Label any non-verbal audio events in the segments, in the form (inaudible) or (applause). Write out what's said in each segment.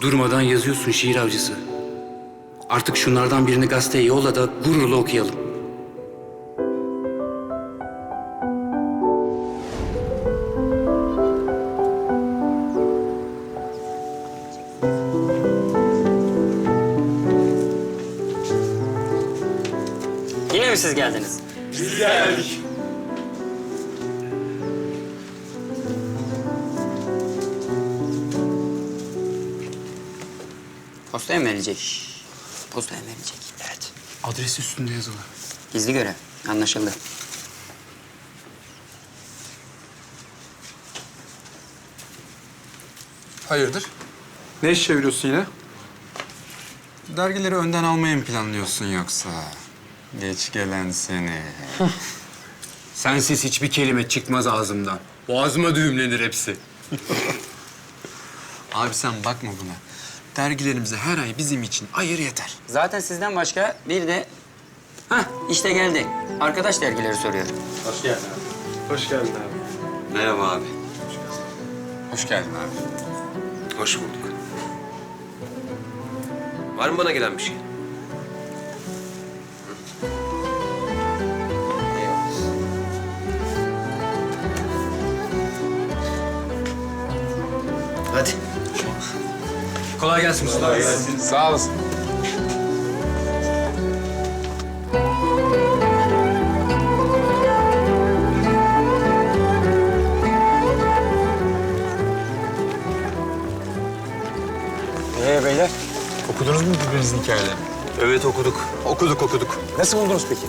Durmadan yazıyorsun şiir avcısı. Artık şunlardan birini gazeteye yolla da gururla okuyalım. Yine mi siz geldiniz? Postaya mı verecek? Postaya mı verecek? Evet. Adres üstünde yazılı. Gizli görev. Anlaşıldı. Hayırdır? Ne iş çeviriyorsun yine? Dergileri önden almayı mı planlıyorsun yoksa? Geç gelen seni. (laughs) Sensiz hiçbir kelime çıkmaz ağzımdan. Boğazıma düğümlenir hepsi. (laughs) Abi sen bakma buna. Dergilerimize her ay bizim için ayır yeter. Zaten sizden başka bir de... Hah işte geldi. Arkadaş dergileri soruyor. Hoş geldin abi. Merhaba abi. Hoş geldin abi. Hoş bulduk. Var mı bana gelen bir şey? Hadi. Kolay gelsin Mustafa. Sağ olasın. Ee beyler, okudunuz mu birbirinizin hikayelerini? Evet okuduk. Okuduk okuduk. Nasıl buldunuz peki?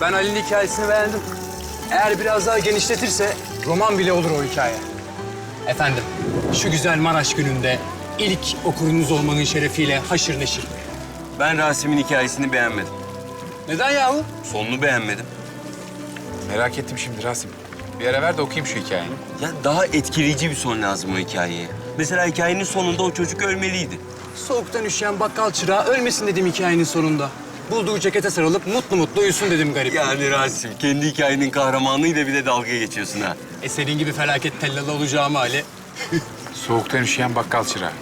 Ben Ali'nin hikayesini beğendim. Eğer biraz daha genişletirse roman bile olur o hikaye. Efendim, şu güzel Maraş gününde ilk okurunuz olmanın şerefiyle haşır neşir. Ben Rasim'in hikayesini beğenmedim. Neden yahu? Sonunu beğenmedim. Merak ettim şimdi Rasim. Bir ara ver de okuyayım şu hikayeyi. Ya daha etkileyici bir son lazım o hikayeye. Mesela hikayenin sonunda o çocuk ölmeliydi. Soğuktan üşüyen bakkal çırağı ölmesin dedim hikayenin sonunda. Bulduğu cekete sarılıp mutlu mutlu uyusun dedim garip. Yani Rasim kendi hikayenin kahramanıyla bile dalga geçiyorsun ha. E senin gibi felaket tellalı olacağım Ali. Soğuktan üşüyen bakkal çırağı.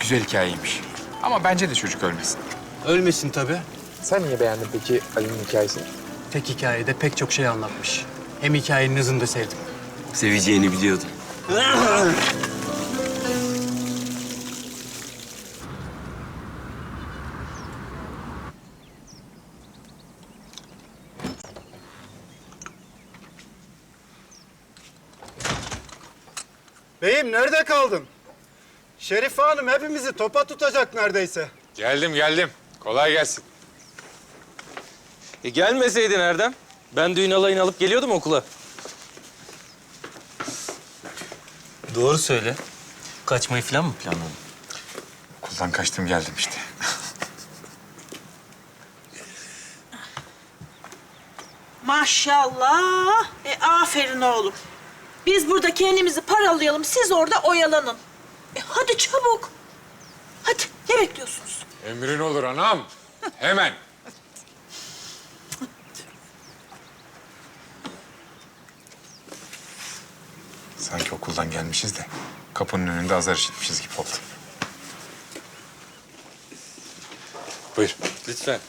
Güzel hikayeymiş. Ama bence de çocuk ölmesin. Ölmesin tabii. Sen niye beğendin peki Ali'nin hikayesini? Tek hikayede pek çok şey anlatmış. Hem hikayenin hızını da sevdim. Seveceğini biliyordum. (laughs) Beyim nerede kaldın? Şerife Hanım hepimizi topa tutacak neredeyse. Geldim geldim. Kolay gelsin. E gelmeseydin Erdem. Ben düğün alayını alıp geliyordum okula. Doğru söyle. Kaçmayı falan mı planladın? Okuldan kaçtım geldim işte. Maşallah. E, aferin oğlum. Biz burada kendimizi paralayalım, siz orada oyalanın. E, hadi çabuk. Hadi, ne bekliyorsunuz? Emrin olur anam. Hemen. Sanki okuldan gelmişiz de kapının önünde azar işitmişiz gibi oldu. Buyur. Lütfen.